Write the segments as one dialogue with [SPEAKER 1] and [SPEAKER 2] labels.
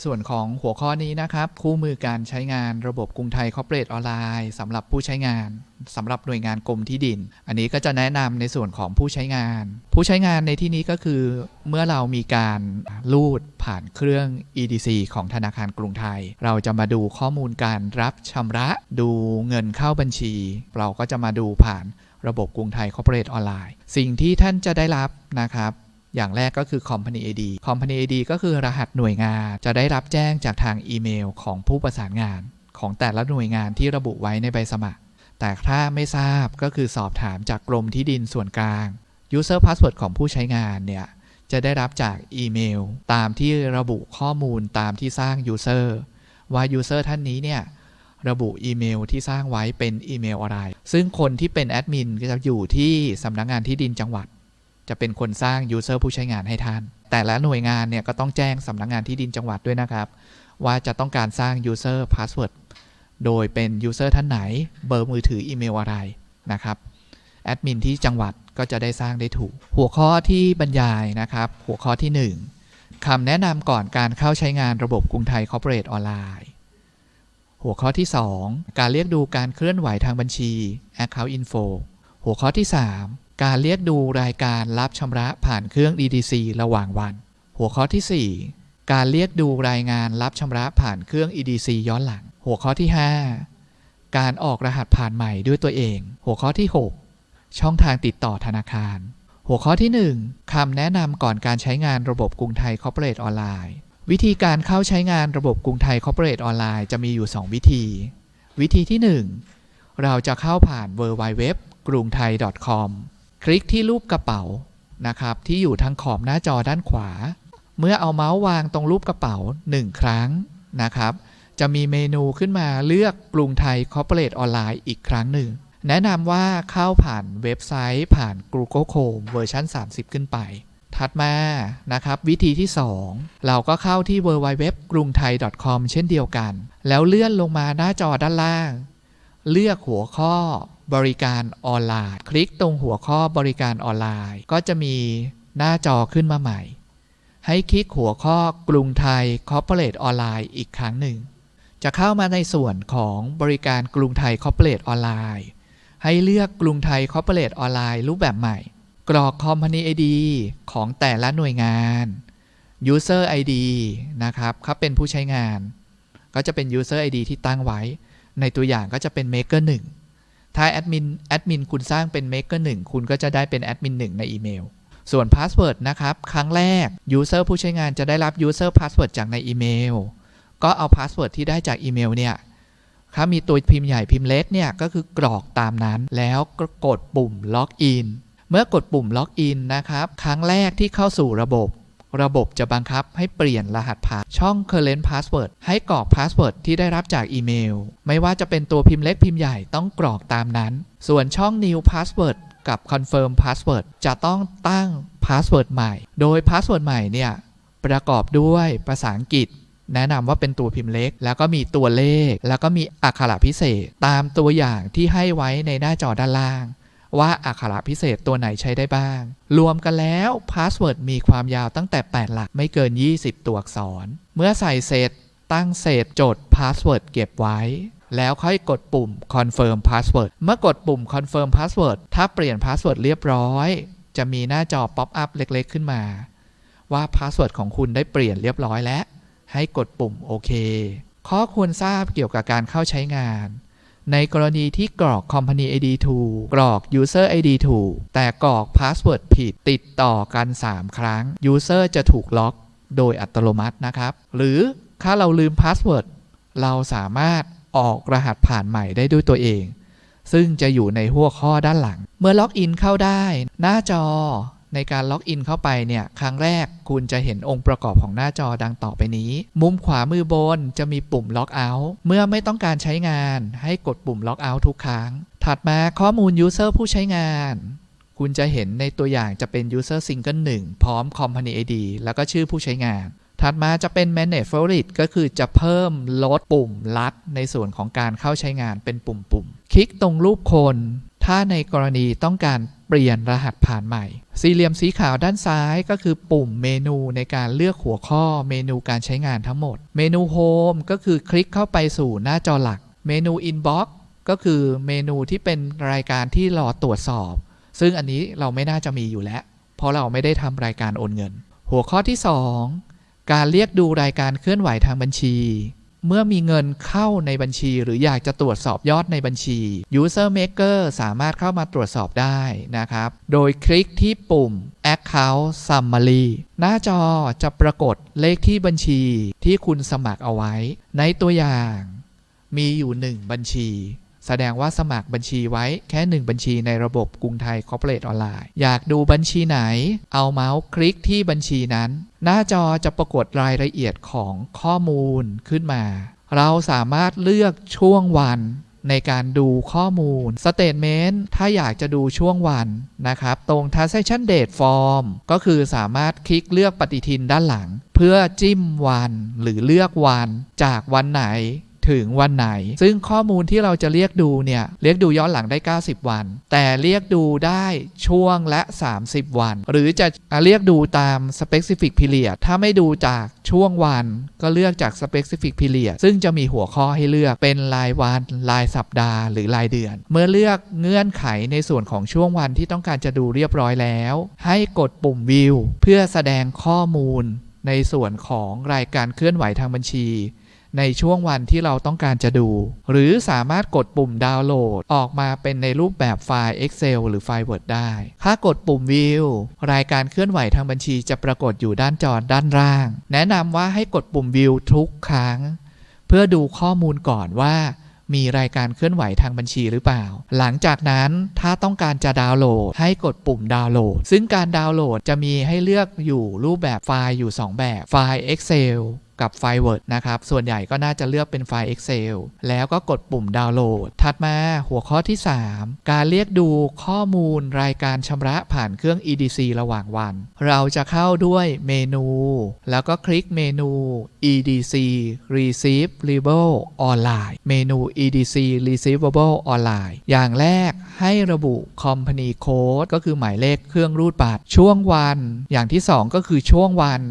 [SPEAKER 1] ในส่วนของหัวข้อนี้นะครับ คู่มือการใช้งานระบบกรุงไทยคอร์เปรสออนไลน์สำหรับผู้ใช้งานสำหรับหน่วยงานกรมที่ดิน อันนี้ก็จะแนะนำในส่วนของผู้ใช้งาน ผู้ใช้งานในที่นี้ก็คือ เมื่อเรามีการลูดผ่านเครื่อง EDC ของธนาคารกรุงไทย เราจะมาดูข้อมูลการรับชำระ ดูเงินเข้าบัญชี เราก็จะมาดูผ่านระบบกรุงไทยคอร์เปรสออนไลน์ สิ่งที่ท่านจะได้รับนะครับ อย่างแรกก็คือ Company ID Company ID ก็คือรหัสหน่วยงาน จะได้รับแจ้งจากทางอีเมลของผู้ประสานงาน ของแต่ละหน่วยงานที่ระบุไว้ในใบสมัคร แต่ถ้าไม่ทราบก็คือสอบถามจากกรมที่ดินส่วนกลาง User Password ของผู้ใช้งานเนี่ยจะได้รับจากอีเมล ตามที่ระบุข้อมูลตามที่สร้าง User ว่า User ท่านนี้เนี่ยระบุอีเมลที่สร้างไว้เป็นอีเมลอะไร ซึ่งคนที่เป็นแอดมินก็จะอยู่ที่สำนักงงานที่ดินจังหวัด จะเป็นคนสร้าง User ผู้ใช้งานให้ท่าน แต่ละหน่วยงานเนี่ยก็ต้องแจ้งสำนักงงานที่ดินจังหวัดด้วยนะครับ ว่าจะต้องการสร้าง User Password โดยเป็น User ท่านไหน เบอร์มือถืออีเมลอะไรนะครับแอดมินที่จังหวัดก็จะได้สร้างได้ถูก หัวข้อที่บรรยายนะครับ หัวข้อที่ 1คำแนะนำก่อนการเข้าใช้งานระบบกรุงไทยคอร์เปอเรทออนไลน์ หัวข้อที่ 2 การเรียกดูการเคลื่อนไหวทางบัญชี Account Info หัวข้อที่ 3 การเรียกดูรายการรับชำระผ่านเครื่อง EDC ระหว่างวัน หัวข้อที่ 4 การเรียกดูรายงานรับชำระผ่านเครื่อง EDC ย้อนหลัง หัวข้อที่ 5 การออกรหัสผ่านใหม่ด้วยตัวเอง หัวข้อที่ 6 ช่องทางติดต่อธนาคาร หัวข้อที่ 1คำแนะนำก่อนการใช้งานระบบกรุงไทยคอร์เปอเรทออนไลน์ วิธีการเข้าใช้งานระบบกรุงไทยคอร์เปอเรทออนไลน์จะมีอยู่ 2 วิธี วิธีที่ 1 เราจะเข้าผ่าน w w w กรุงไทย .com คลิกที่รูปกระเป๋านะครับที่อยู่ทางขอบหน้าจอด้านขวา เมื่อเอาเมาส์วางตรงรูปกระเป๋า 1 ครั้งนะครับจะมีเมนูขึ้นมาเลือกกรุงไทยคอร์เปอเรทออนไลน์อีกครั้งหนึ่ง แนะนำว่าเข้าผ่านเว็บไซต์ผ่าน Google Chrome เวอร์ชัน30 ขึ้นไป ถัดมานะครับวิธีที่ 2 เราก็เข้าที่ www กรุงไทย .com เช่นเดียวกัน แล้วเลื่อนลงมาหน้าจอด้านล่าง เลือกหัวข้อ บริการออนไลน์ คลิกตรงหัวข้อบริการออนไลน์ ก็จะมีหน้าจอขึ้นมาใหม่ ให้คลิกหัวข้อกรุงไทยคอร์เปอเรทออนไลน์อีกครั้งหนึ่ง จะเข้ามาในส่วนของบริการกรุงไทยคอร์เปอเรทออนไลน์ ให้เลือกกรุงไทยคอร์เปอเรทออนไลน์รูปแบบใหม่ กรอก Company ID ของแต่ละหน่วยงาน User ID นะครับเขาเป็นผู้ใช้งาน ก็จะเป็น User ID ที่ตั้งไว้ ในตัวอย่างก็จะเป็น Maker 1 ถ้าแอดมินแอดมินคุณสร้างเป็น Maker 1 คุณก็จะได้เป็นแอดมิน1ในอีเมล ส่วน Password นะครับ ครั้งแรก User ผู้ใช้งานจะได้รับ User Password จากในอีเมล ก็เอา Password ที่ได้จากอีเมลเนี่ยถ้ามีตัวพิมพ์ใหญ่พิมพ์เล็กเนี่ยก็คือกรอกตามนั้น แล้วก็กดปุ่มล็อกอินเมื่อกดปุ่มล็อกอินนะครับ ครั้งแรกที่เข้าสู่ระบบ ระบบจะบังคับให้เปลี่ยนรหัสผ่านช่อง current password ให้กรอก password ที่ได้รับจากอีเมล ไม่ว่าจะเป็นตัวพิมพ์เล็กพิมพ์ใหญ่ต้องกรอกตามนั้น ส่วนช่อง new password กับ confirm password จะต้องตั้ง password ใหม่ โดย password ใหม่เนี่ยประกอบด้วยภาษาอังกฤษ แนะนำว่าเป็นตัวพิมพ์เล็ก แล้วก็มีตัวเลข แล้วก็มีอักขระพิเศษ ตามตัวอย่างที่ให้ไว้ในหน้าจอด้านล่าง ว่าอักขระพิเศษตัวไหนใช้ได้บ้าง รวมกันแล้วพาสเวิร์ดมีความยาวตั้งแต่ 8 หลักไม่เกิน 20 ตัวอักษร เมื่อใส่เสร็จตั้งเสร็จจดพาสเวิร์ดเก็บไว้ แล้วค่อยกดปุ่ม confirm password เมื่อกดปุ่ม confirm password ถ้าเปลี่ยนพาสเวิร์ดเรียบร้อย จะมีหน้าจอ pop up เล็กๆ ขึ้นมา ว่าพาสเวิร์ดของคุณได้เปลี่ยนเรียบร้อยแล้ว ให้กดปุ่มโอเคข้อควรทราบเกี่ยวกับการเข้าใช้งาน ในกรณีที่กรอก Company ID ถูกกรอก User ID ถูกแต่กรอก Password ผิดติดต่อกัน 3 ครั้ง User จะถูกล็อกโดยอัตโนมัตินะครับ หรือถ้าเราลืม Password เราสามารถออกรหัสผ่านใหม่ได้ด้วยตัวเอง ซึ่งจะอยู่ในหัวข้อด้านหลัง เมื่อล็อกอินเข้าได้ หน้าจอ ในการล็อกอินเข้าไปเนี่ย ครั้งแรกคุณจะเห็นองค์ประกอบของหน้าจอดังต่อไปนี้ มุมขวามือบนจะมีปุ่มล็อกเอาท์เมื่อไม่ต้องการใช้งาน ให้กดปุ่มล็อกเอาท์ทุกครั้ง ถัดมาข้อมูล User ผู้ใช้งานคุณจะเห็นในตัวอย่างจะเป็น User Single 1 พร้อม Company ID แล้วก็ชื่อผู้ใช้งาน ถัดมาจะเป็น Manage Favorite ก็คือจะเพิ่มลดปุ่มลัด ในส่วนของการเข้าใช้งานเป็นปุ่มๆคลิกตรงรูปคน ถ้าในกรณีต้องการ เปลี่ยนรหัสผ่านใหม่ สี่เหลี่ยมสีขาวด้านซ้ายก็คือปุ่มเมนูในการเลือกหัวข้อเมนูการใช้งานทั้งหมด เมนูโฮมก็คือคลิกเข้าไปสู่หน้าจอหลัก เมนูอินบ็อกก็คือเมนูที่เป็นรายการที่รอตรวจสอบ ซึ่งอันนี้เราไม่น่าจะมีอยู่แล้ว เพราะเราไม่ได้ทำรายการโอนเงิน หัวข้อที่ 2 การเรียกดูรายการเคลื่อนไหวทางบัญชี เมื่อมีเงินเข้าในบัญชี หรืออยากจะตรวจสอบยอดในบัญชี User Maker สามารถเข้ามาตรวจสอบได้นะครับ โดยคลิกที่ปุ่ม Account Summary หน้าจอจะปรากฏเลขที่บัญชีที่คุณสมัครเอาไว้ ในตัวอย่าง มีอยู่ 1 บัญชี แสดงว่าสมัครบัญชีไว้แค่ 1 บัญชีในระบบกรุงไทยคอร์ปอเรทออนไลน์ อยากดูบัญชีไหน เอาเมาส์คลิกที่บัญชีนั้น หน้าจอจะปรากฏรายละเอียดของข้อมูลขึ้นมา เราสามารถเลือกช่วงวันในการดูข้อมูล Statement ถ้าอยากจะดูช่วงวันนะครับ ตรง Transaction Date Form ก็คือสามารถคลิกเลือกปฏิทินด้านหลัง เพื่อจิ้มวันหรือเลือกวันจากวันไหน ถึงวันไหน ซึ่งข้อมูลที่เราจะเรียกดูเนี่ยเรียกดูย้อนหลังได้ 90 วัน แต่เรียกดูได้ช่วงละ 30 วัน หรือจะเรียกดูตาม specific period ถ้าไม่ดูจากช่วงวัน ก็เลือกจาก specific period ซึ่งจะมีหัวข้อให้เลือกเป็นรายวันรายสัปดาห์หรือรายเดือน เมื่อเลือกเงื่อนไขในส่วนของช่วงวันที่ต้องการจะดูเรียบร้อยแล้ว ให้กดปุ่มวิวเพื่อแสดงข้อมูลในส่วนของรายการเคลื่อนไหวทางบัญชี ในช่วงวันที่เราต้องการจะดู หรือสามารถกดปุ่มดาวน์โหลดออกมาเป็นในรูปแบบไฟล์ Excel หรือไฟล์ Word ได้ ถ้ากดปุ่ม View รายการเคลื่อนไหวทางบัญชีจะปรากฏอยู่ด้านจอด้านล่าง แนะนำว่าให้กดปุ่ม View ทุกครั้ง เพื่อดูข้อมูลก่อนว่ามีรายการเคลื่อนไหวทางบัญชีหรือเปล่า หลังจากนั้นถ้าต้องการจะดาวน์โหลดให้กดปุ่มดาวน์โหลด ซึ่งการดาวน์โหลดจะมีให้เลือกอยู่รูปแบบไฟล์อยู่ 2 แบบ ไฟล์ Excel กับไฟล์ Word นะครับ ส่วนใหญ่ก็น่าจะเลือกเป็นไฟล์ Excel แล้วก็กดปุ่มดาวน์โหลด ถัดมาหัวข้อที่ 3 การเรียกดูข้อมูลรายการชำระผ่านเครื่อง EDC ระหว่างวัน เราจะเข้าด้วยเมนู แล้วก็คลิกเมนู EDC Receivable Online เมนู EDC Receivable Online อย่างแรกให้ระบุ Company Code ก็คือหมายเลขเครื่องรูดบัตร ช่วงวัน อย่างที่ 2 ก็คือช่วงวัน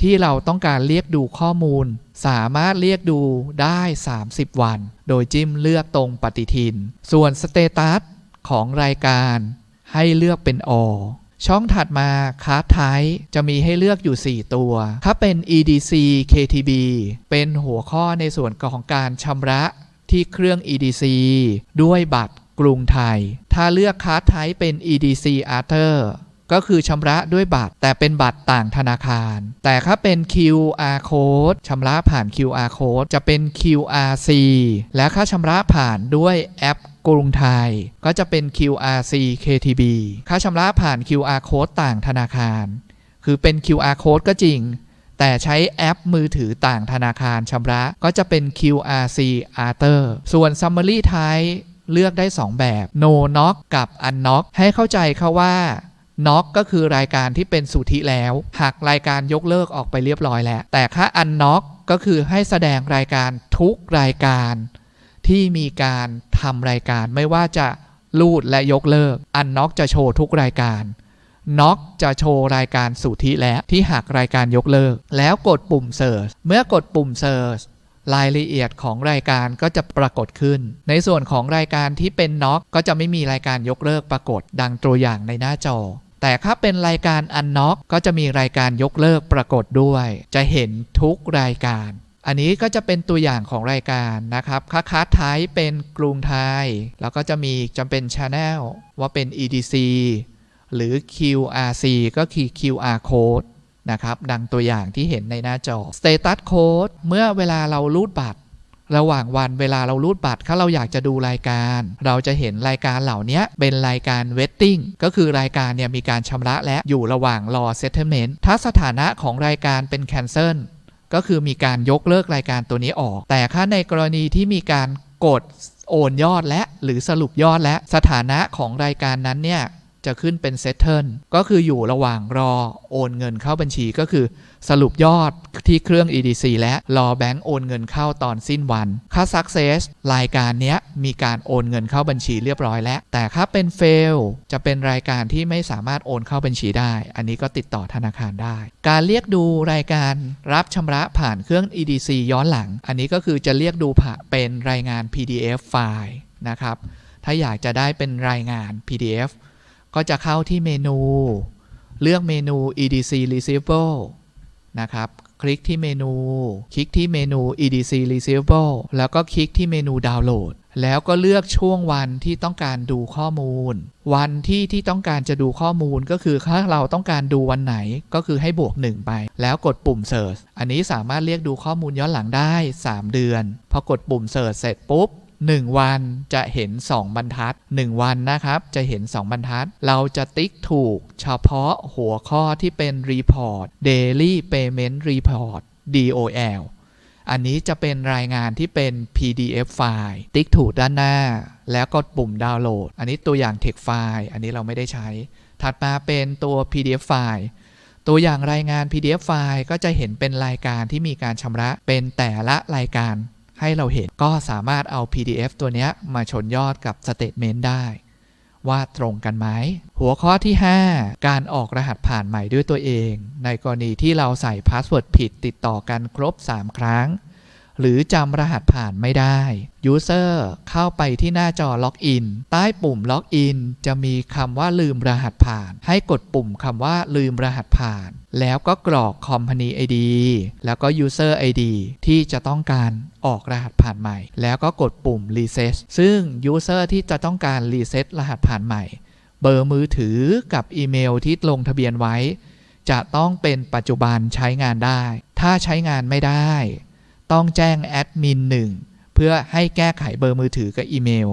[SPEAKER 1] ที่เราต้องการเรียกดูข้อมูล สามารถเรียกดูได้ 30 วัน โดยจิ้มเลือกตรงปฏิทิน ส่วนสเตตัสของรายการ ให้เลือกเป็นอช่องถัดมาคาร์ดไทจะมีให้เลือกอยู่ 4 ตัว ถ้าเป็น EDC KTB เป็นหัวข้อในส่วนของการชำระที่เครื่อง EDC ด้วยบัตรกรุงไทย ถ้าเลือกคาร์ดไทเป็น EDC Arthur ก็คือชำระด้วยบัตร แต่เป็นบัตรต่างธนาคาร แต่ถ้าเป็น QR code ชำระผ่าน QR code จะเป็น QRC และค่าชำระผ่านด้วยแอปกรุงไทยก็จะเป็น QRC KTB ค่าชำระผ่าน QR code ต่างธนาคาร คือเป็น QR code ก็จริง แต่ใช้แอปมือถือต่างธนาคารชำระก็จะเป็น QRC Arthur ส่วน Summary Type เลือกได้ 2 แบบ No Knock กับ Unlock ให้เข้าใจเขาว่า น็อกก็คือรายการที่เป็นสุทธิแล้ว หากรายการยกเลิกออกไปเรียบร้อยแล้ว แต่ถ้าอันน็อกก็คือให้แสดงรายการทุกรายการ ที่มีการทำรายการไม่ว่าจะรูดและยกเลิก อันน็อกจะโชว์ทุกรายการน็อกจะโชว์รายการสุทธิและที่หากรายการยกเลิก แล้วกดปุ่มเซิร์ชเมื่อกดปุ่มเซิร์ชรายละเอียดของรายการก็จะปรากฏขึ้น ในส่วนของรายการที่เป็นน็อกก็จะไม่มีรายการยกเลิกปรากฏดังตัวอย่างในหน้าจอ แต่ถ้าเป็นรายการอันน็อกก็จะมีรายการยกเลิกปรากฏด้วย จะเห็นทุกรายการ อันนี้ก็จะเป็นตัวอย่างของรายการนะครับค่าคัสไทยเป็นกรุงไทย แล้วก็จะมีจำเป็น Channel ว่าเป็น EDC หรือ QRC ก็คือ QR code นะครับ ดังตัวอย่างที่เห็นในหน้าจอ Status Code เมื่อเวลาเรารูดบัตร ระหว่างวันเวลาเรารูดบัตรถ้าเราอยากจะดูรายการ เราจะเห็นรายการเหล่านี้เป็นรายการ waiting ก็คือรายการเนี่ยมีการชำระและอยู่ระหว่างรอ settlement ถ้าสถานะของรายการเป็น cancel ก็คือมีการยกเลิกรายการตัวนี้ออก แต่ถ้าในกรณีที่มีการกดโอนยอดและหรือสรุปยอดและสถานะของรายการนั้นเนี่ย จะขึ้นเป็น settle ก็คืออยู่ระหว่างรอโอนเงินเข้าบัญชีก็คือ สรุปยอดที่เครื่อง EDC และรอแบงก์โอนเงินเข้าตอนสิ้นวันค่า success รายการนี้มีการโอนเงินเข้าบัญชีเรียบร้อยแล้ว แต่ถ้าเป็น fail จะเป็นรายการที่ไม่สามารถโอนเข้าบัญชีได้ อันนี้ก็ติดต่อธนาคารได้ การเรียกดูรายการรับชำระผ่านเครื่อง EDC ย้อนหลัง อันนี้ก็คือจะเรียกดูผ่านเป็นรายงาน PDF ไฟล์นะครับ ถ้าอยากจะได้เป็นรายงาน PDF ก็จะเข้าที่เมนู เลือกเมนู EDC Receivable นะครับ คลิกที่เมนู คลิกที่เมนู EDC Receivable แล้วก็คลิกที่เมนูดาวน์โหลด แล้วก็เลือกช่วงวันที่ต้องการดูข้อมูล วันที่ที่ต้องการจะดูข้อมูลก็คือถ้าเราต้องการดูวันไหนก็คือให้บวก 1 ไป แล้วกดปุ่ม Search อันนี้สามารถเรียกดูข้อมูลย้อนหลังได้ 3 เดือน พอกดปุ่ม Search เสร็จปุ๊บ 1 วันจะเห็น 2 บรรทัด 1 วันนะครับจะเห็น 2 บรรทัด เราจะติ๊กถูกเฉพาะหัวข้อที่เป็น Report Daily Payment Report DOL อันนี้จะเป็นรายงานที่เป็น PDF ไฟล์ ติ๊กถูกด้านหน้า แล้วกดปุ่มดาวน์โหลด อันนี้ตัวอย่าง text ไฟล์ อันนี้เราไม่ได้ใช้ ถัดมาเป็นตัว PDF ไฟล์ตัวอย่างรายงาน PDF ไฟล์ก็จะเห็นเป็นรายการที่มีการชำระเป็นแต่ละรายการ ให้เราเห็นก็สามารถเอา PDF ตัวนี้มาชนยอดกับ Statement ได้ ว่าตรงกันไหม หัวข้อที่ 5 การออกรหัสผ่านใหม่ด้วยตัวเอง ในกรณีที่เราใส่พาสเวิร์ดผิดติดต่อกันครบ 3 ครั้ง หรือจำรหัสผ่านไม่ได้ User เข้าไปที่หน้าจอล็อกอินใต้ปุ่มล็อกอินจะมีคำว่าลืมรหัสผ่าน ให้กดปุ่มคำว่าลืมรหัสผ่าน แล้วก็กรอก Company ID แล้วก็ User ID ที่จะต้องการออกรหัสผ่านใหม่ แล้วก็กดปุ่ม Reset ซึ่ง User ที่จะต้องการ Reset รหัสผ่านใหม่ เบอร์มือถือกับอีเมลที่ลงทะเบียนไว้ จะต้องเป็นปัจจุบันใช้งานได้ ถ้าใช้งานไม่ได้ ต้องแจ้งแอดมิน1เพื่อให้แก้ไขเบอร์มือถือกับอีเมล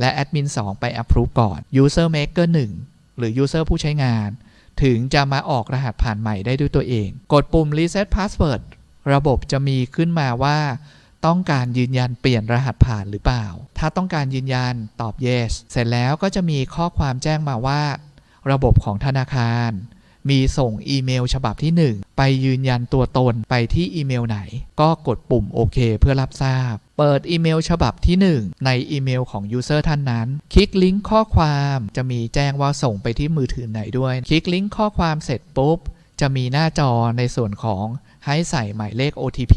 [SPEAKER 1] และแอดมิน2ไป approve ก่อน User Maker 1หรือ User ผู้ใช้งาน ถึงจะมาออกรหัสผ่านใหม่ได้ด้วยตัวเอง กดปุ่ม Reset Password ระบบจะมีขึ้นมาว่า ต้องการยืนยันเปลี่ยนรหัสผ่านหรือเปล่า ถ้าต้องการยืนยันตอบ yes เสร็จแล้วก็จะมีข้อความแจ้งมาว่า ระบบของธนาคาร มีส่งอีเมลฉบับที่ 1 ไปยืนยันตัวตนไปที่อีเมลไหน ก็กดปุ่มโอเคเพื่อรับทราบ เปิดอีเมลฉบับที่ 1 ในอีเมลของยูเซอร์ท่านนั้น คลิกลิงก์ข้อความจะมีแจ้งว่าส่งไปที่มือถือไหนด้วย คลิกลิงก์ข้อความเสร็จปุ๊บ จะมีหน้าจอในส่วนของให้ใส่หมายเลข OTP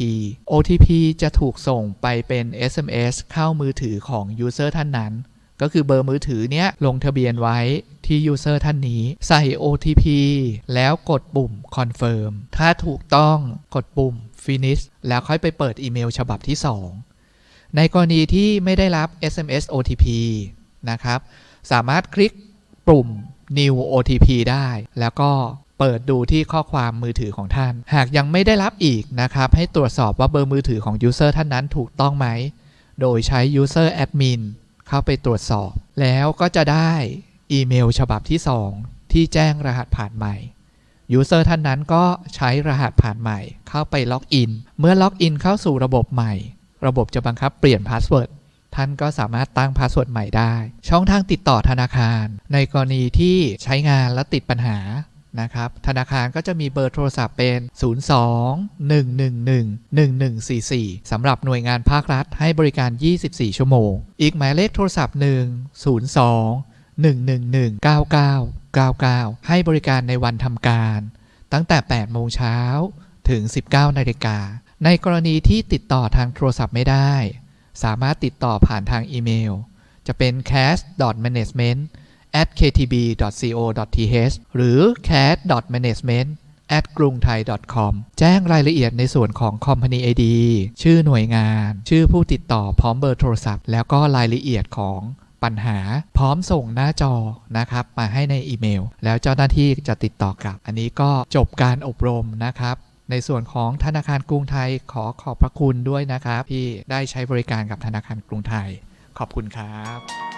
[SPEAKER 1] OTP จะถูกส่งไปเป็น SMS เข้ามือถือของยูเซอร์ท่านนั้น ก็คือเบอร์มือถือเนี้ยลงทะเบียนไว้ที่ยูเซอร์ท่านนี้ใส่ OTP แล้วกดปุ่ม Confirm ถ้าถูกต้องกดปุ่ม Finish แล้วค่อยไปเปิดอีเมลฉบับที่ 2 ในกรณีที่ไม่ได้รับ SMS OTP นะครับ สามารถคลิกปุ่ม New OTP ได้ แล้วก็เปิดดูที่ข้อความมือถือของท่าน หากยังไม่ได้รับอีกนะครับ ให้ตรวจสอบว่าเบอร์มือถือของยูเซอร์ท่านนั้นถูกต้องไหม โดยใช้ User Admin เข้าไปตรวจสอบ แล้วก็จะได้อีเมลฉบับที่ 2 ที่แจ้งรหัสผ่านใหม่ยูเซอร์ท่านนั้นก็ใช้รหัสผ่านใหม่ เข้าไปล็อกอิน เมื่อล็อกอินเข้าสู่ระบบใหม่ ระบบจะบังคับเปลี่ยนพาสเวิร์ดท่านก็สามารถตั้งพาสเวิร์ดใหม่ได้ ช่องทางติดต่อธนาคาร ในกรณีที่ใช้งานและติดปัญหา นะครับ ธนาคารก็จะมีเบอร์โทรศัพท์เป็น 02 111 1144 สำหรับหน่วยงานภาครัฐให้บริการ 24 ชั่วโมง อีกหมายเลขโทรศัพท์หนึ่ง02 111 9999ให้บริการในวันทำการ ตั้งแต่ 8 โมงเช้าถึง 19 นาฬิกา ในกรณีที่ติดต่อทางโทรศัพท์ไม่ได้ สามารถติดต่อผ่านทางอีเมล จะเป็น cash.management at ktb.co.th หรือ cash.management at กรุงไทย .com แจ้งรายละเอียดในส่วนของ Company ID ชื่อหน่วยงาน ชื่อผู้ติดต่อพร้อมเบอร์โทรศัพท์ แล้วก็รายละเอียดของปัญหา พร้อมส่งหน้าจอนะครับ มาให้ในอีเมล แล้วเจ้าหน้าที่จะติดต่อกลับ อันนี้ก็จบการอบรมนะครับในส่วนของธนาคารกรุงไทยขอขอบพระคุณด้วยนะครับ ที่ได้ใช้บริการกับธนาคารกรุงไทย ขอบคุณครับ